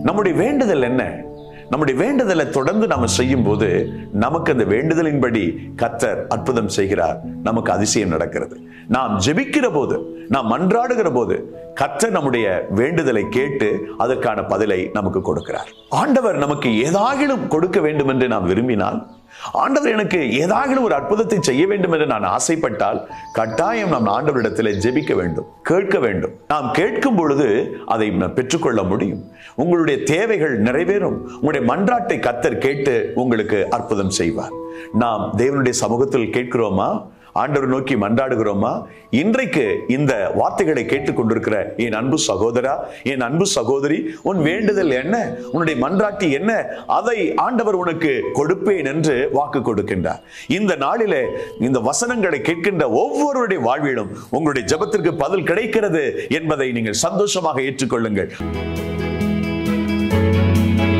நம்முடைய வேண்டுதல் என்ன? நம்முடைய வேண்டுதலை தொடர்ந்து நம்ம செய்யும் போது நமக்கு அந்த வேண்டுதலின்படி கத்தர் அற்புதம் செய்கிறார். நமக்கு அதிசயம் நடக்கிறது. நாம் ஜெபிக்கிற போது நாம் மன்றாடுகிற போது கத்தர் நம்முடைய வேண்டுதலை கேட்டு அதற்கான பதிலை நமக்கு கொடுக்கிறார். ஆண்டவர் நமக்கு ஏதாகிலும் கொடுக்க வேண்டும் என்று நாம் விரும்பினால் ஆண்டவர் எனக்கு ஏதாவது ஒரு அற்புதத்தை செய்ய வேண்டும் என்று நான் ஆசைப்பட்டால் கட்டாயம் நாம் ஆண்டவரிடத்தில் ஜெபிக்க வேண்டும் கேட்க வேண்டும். நாம் கேட்கும் பொழுது அதை பெற்றுக்கொள்ள முடியும். உங்களுடைய தேவைகள் நிறைவேறும். உங்களுடைய மன்றாட்டை கத்தர் கேட்டு உங்களுக்கு அற்புதம் செய்வார். நாம் தேவனுடைய சமூகத்தில் கேட்கிறோமா? ஆண்டவர் நோக்கி மன்றாடுகிறோமா? இன்றைக்கு இந்த வார்த்தைகளை கேட்டுக்கொண்டிருக்கிற என் அன்பு சகோதரா என் அன்பு சகோதரி உன் வேண்டுதல் என்ன? உன்னுடைய மன்றாட்டி என்ன? அதை ஆண்டவர் உனக்கு கொடுப்பேன் என்று வாக்கு கொடுக்கின்றார். இந்த நாளிலே இந்த வசனங்களை கேட்கின்ற ஒவ்வொருடைய வாழ்விலும் உங்களுடைய ஜெபத்திற்கு பதில் கிடைக்கிறது என்பதை நீங்கள் சந்தோஷமாக ஏற்றுக்கொள்ளுங்கள்.